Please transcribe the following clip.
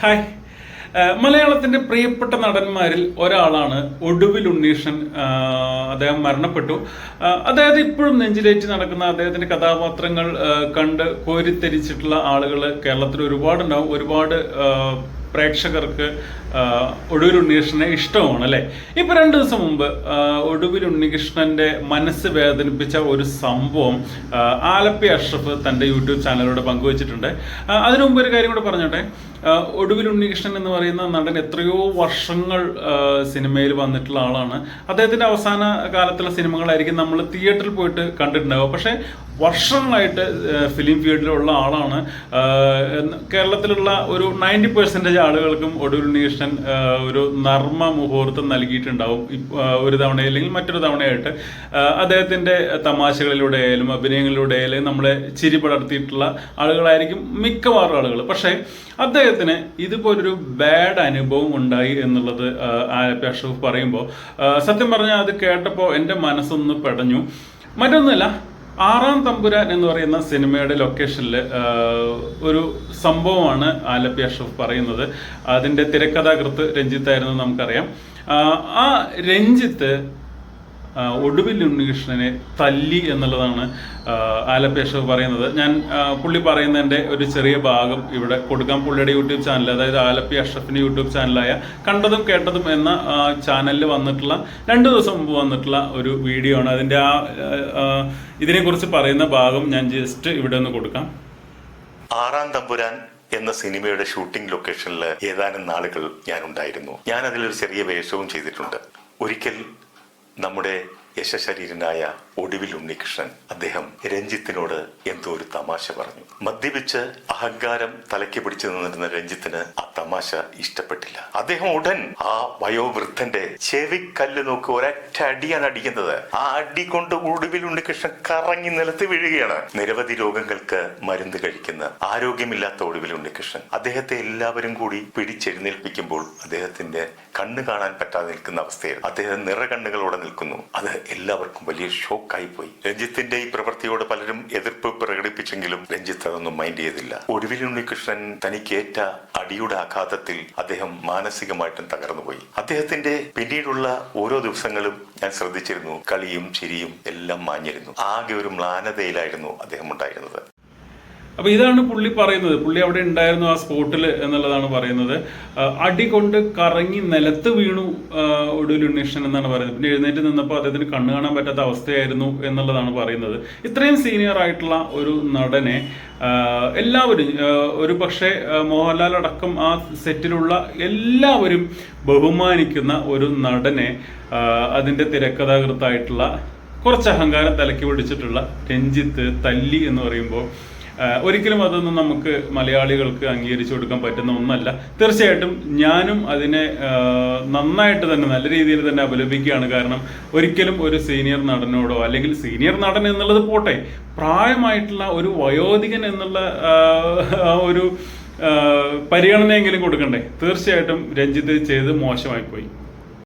Hi. മലയാളത്തിന്റെ പ്രിയപ്പെട്ട നടന്മാരിൽ ഒരാളാണ് ഒടുവിൽ ഉണ്ണീഷൻ. അദ്ദേഹം മരണപ്പെട്ടു. അതായത് ഇപ്പോഴും നെഞ്ചിലേറ്റ് നടക്കുന്ന അദ്ദേഹത്തിന്റെ കഥാപാത്രങ്ങൾ കണ്ട് കോരിത്തരിച്ചിട്ടുള്ള ആളുകൾ കേരളത്തിൽ ഒരുപാടുണ്ടാവും. ഒരുപാട് പ്രേക്ഷകർക്ക് ഒടുവിൽ ഉണ്ണികൃഷ്ണനെ ഇഷ്ടമാണ് അല്ലെ? ഇപ്പൊ രണ്ടു ദിവസം മുമ്പ് ഒടുവിൽ ഉണ്ണികൃഷ്ണന്റെ മനസ്സ് വേദനിപ്പിച്ച ഒരു സംഭവം ആലപ്പി അഷ്റഫ് തന്റെ യൂട്യൂബ് ചാനലിലൂടെ പങ്കുവച്ചിട്ടുണ്ട്. അതിനു മുമ്പ് ഒരു കാര്യം കൂടെ പറഞ്ഞോട്ടെ. ഒടുവിൽ ഉണ്ണികൃഷ്ണൻ എന്ന് പറയുന്ന നടൻ എത്രയോ വർഷങ്ങൾ സിനിമയിൽ വന്നിട്ടുള്ള ആളാണ്. അദ്ദേഹത്തിന്റെ അവസാന കാലത്തുള്ള സിനിമകളായിരിക്കും നമ്മൾ തിയേറ്ററിൽ പോയിട്ട് കണ്ടിട്ടുണ്ടാവുക. പക്ഷേ വർഷങ്ങളായിട്ട് ഫിലിം ഫീൽഡിലുള്ള ആളാണ്. കേരളത്തിലുള്ള ഒരു നയന്റി പെർസെന്റേജ് ആളുകൾക്കും ഒടുവിൽ ഉണ്ണികൃഷ്ണൻ ഒരു നർമ്മ മുഹൂർത്തം നൽകിയിട്ടുണ്ടാവും. ഒരു തവണ അല്ലെങ്കിൽ മറ്റൊരു തവണയായിട്ട്. അദ്ദേഹത്തിന്റെ തമാശകളിലൂടെ ആയാലും അഭിനയങ്ങളിലൂടെ ആയാലും നമ്മളെ ചിരി പടർത്തിയിട്ടുള്ള ആളുകളായിരിക്കും മിക്കവാറും ആളുകൾ. പക്ഷേ അദ്ദേഹത്തിന് ഇതുപോലൊരു ബാഡ് അനുഭവം ഉണ്ടായി എന്നുള്ളത് അഷ്റഫ് പറയുമ്പോൾ സത്യം പറഞ്ഞാൽ അത് കേട്ടപ്പോൾ എന്റെ മനസ്സൊന്ന് പെടഞ്ഞു. മറ്റൊന്നുമല്ല ആറാം തമ്പുരാൻ എന്ന് പറയുന്ന സിനിമയുടെ ലൊക്കേഷനിൽ ഒരു സംഭവമാണ് ആലപ്പി അഷ്റഫ് പറയുന്നത്. അതിന്റെ തിരക്കഥാകൃത്ത് രഞ്ജിത്തായിരുന്നു നമുക്കറിയാം. ആ രഞ്ജിത്ത് ഒടുവിൽ ഉണ്ണികൃഷ്ണനെ തല്ലി എന്നുള്ളതാണ് ആലപ്പേഷ് പറയുന്നത്. ഞാൻ പുള്ളി പറയുന്നതിന്റെ ഒരു ചെറിയ ഭാഗം ഇവിടെ കൊടുക്കാം. പുള്ളിയുടെ യൂട്യൂബ് ചാനൽ അതായത് ആലപ്പി അഷ്റഫിന്റെ യൂട്യൂബ് ചാനലായ കണ്ടതും കേട്ടതും എന്ന ചാനലിൽ വന്നിട്ടുള്ള രണ്ട് ദിവസം മുമ്പ് വന്നിട്ടുള്ള ഒരു വീഡിയോ ആണ്. അതിന്റെ ആ ഇതിനെക്കുറിച്ച് പറയുന്ന ഭാഗം ഞാൻ ജസ്റ്റ് ഇവിടെ ഒന്ന് കൊടുക്കാം. ആറാം തമ്പുരാൻ എന്ന സിനിമയുടെ ഷൂട്ടിംഗ് ലൊക്കേഷനിൽ ഏതാനും നാളുകൾ ഞാൻ ഉണ്ടായിരുന്നു. ഞാൻ അതിലൊരു ചെറിയ വേഷവും ചെയ്തിട്ടുണ്ട്. ഒരിക്കൽ നമ്മുടെ യശശരീരനായ ഒടുവിൽ ഉണ്ണികൃഷ്ണൻ അദ്ദേഹം രഞ്ജിത്തിനോട് എന്തോ ഒരു തമാശ പറഞ്ഞു. മദ്യപിച്ച് അഹങ്കാരം തലയ്ക്ക് പിടിച്ചു നിന്നിരുന്ന രഞ്ജിത്തിന് ആ തമാശ ഇഷ്ടപ്പെട്ടില്ല. അദ്ദേഹം ഉടൻ ആ വയോവൃദ്ധന്റെ ചെവിക്കല്ല് നോക്കി ഒരൊറ്റ അടിയാണ് അടിക്കുന്നത്. ആ അടി കൊണ്ട് ഒടുവിൽ ഉണ്ണികൃഷ്ണൻ കറങ്ങി നിലത്ത് വീഴുകയാണ്. നിരവധി രോഗങ്ങൾക്ക് മരുന്ന് കഴിക്കുന്ന ആരോഗ്യമില്ലാത്ത ഒടുവിൽ ഉണ്ണികൃഷ്ണൻ അദ്ദേഹത്തെ എല്ലാവരും കൂടി പിടിച്ചെഴുന്നേൽപ്പിക്കുമ്പോൾ അദ്ദേഹത്തിന്റെ കണ്ണ് കാണാൻ പറ്റാതെ നിൽക്കുന്ന അവസ്ഥയിൽ അദ്ദേഹം നിറകണ്ണുകളോടെ നിൽക്കുന്നു. അത് എല്ലാവർക്കും വലിയ ഷോക്കായി പോയി രഞ്ജിത്തിന്റെ ഈ പ്രവൃത്തിയോട് പലരും എതിർപ്പ് പ്രകടിപ്പിച്ചെങ്കിലും രഞ്ജിത്ത് അതൊന്നും മൈൻഡ് ചെയ്തില്ല. ഒടുവിൽ ഉണ്ണികൃഷ്ണൻ തനിക്കേറ്റ അടിയുടെ ആഘാതത്തിൽ അദ്ദേഹം മാനസികമായിട്ടും തകർന്നുപോയി. അദ്ദേഹത്തിന്റെ പിന്നീടുള്ള ഓരോ ദിവസങ്ങളും ഞാൻ ശ്രദ്ധിച്ചിരുന്നു. കളിയും ചിരിയും എല്ലാം മാഞ്ഞിരുന്നു. ആകെ ഒരു മ്ലാനതയിലായിരുന്നു അദ്ദേഹം ഉണ്ടായിരുന്നത്. അപ്പൊ ഇതാണ് പുള്ളി പറയുന്നത്. പുള്ളി അവിടെ ഉണ്ടായിരുന്നു ആ സ്പോട്ടിൽ എന്നുള്ളതാണ് പറയുന്നത്. അടി കൊണ്ട് കറങ്ങി നിലത്ത് വീണു ഒടുവിൽ ഉണ്ണീഷൻ എന്നാണ് പറയുന്നത്. പിന്നെ എഴുന്നേറ്റ് നിന്നപ്പോൾ അദ്ദേഹത്തിന് കണ്ണു കാണാൻ പറ്റാത്ത അവസ്ഥയായിരുന്നു എന്നുള്ളതാണ് പറയുന്നത്. ഇത്രയും സീനിയർ ആയിട്ടുള്ള ഒരു നടനെ എല്ലാവരും ഒരു പക്ഷേ മോഹൻലാൽ അടക്കം ആ സെറ്റിലുള്ള എല്ലാവരും ബഹുമാനിക്കുന്ന ഒരു നടനെ അതിന്റെ തിരക്കഥാകൃത്തായിട്ടുള്ള കുറച്ച് അഹങ്കാരം തലക്കി പിടിച്ചിട്ടുള്ള രഞ്ജിത്ത് തല്ലി എന്ന് പറയുമ്പോൾ ഒരിക്കലും അതൊന്നും നമുക്ക് മലയാളികൾക്ക് അംഗീകരിച്ചു കൊടുക്കാൻ പറ്റുന്ന ഒന്നല്ല. തീർച്ചയായിട്ടും ഞാനും അതിനെ നന്നായിട്ട് തന്നെ നല്ല രീതിയിൽ തന്നെ അപലപിക്കുകയാണ്. കാരണം ഒരിക്കലും ഒരു സീനിയർ നടനോടോ അല്ലെങ്കിൽ സീനിയർ നടൻ എന്നുള്ളത് പോട്ടെ പ്രായമായിട്ടുള്ള ഒരു വയോധികൻ എന്നുള്ള ഒരു പരിഗണനയെങ്കിലും കൊടുക്കണ്ടേ. തീർച്ചയായിട്ടും രഞ്ജിത്ത് ചെയ്ത് മോശമായി പോയി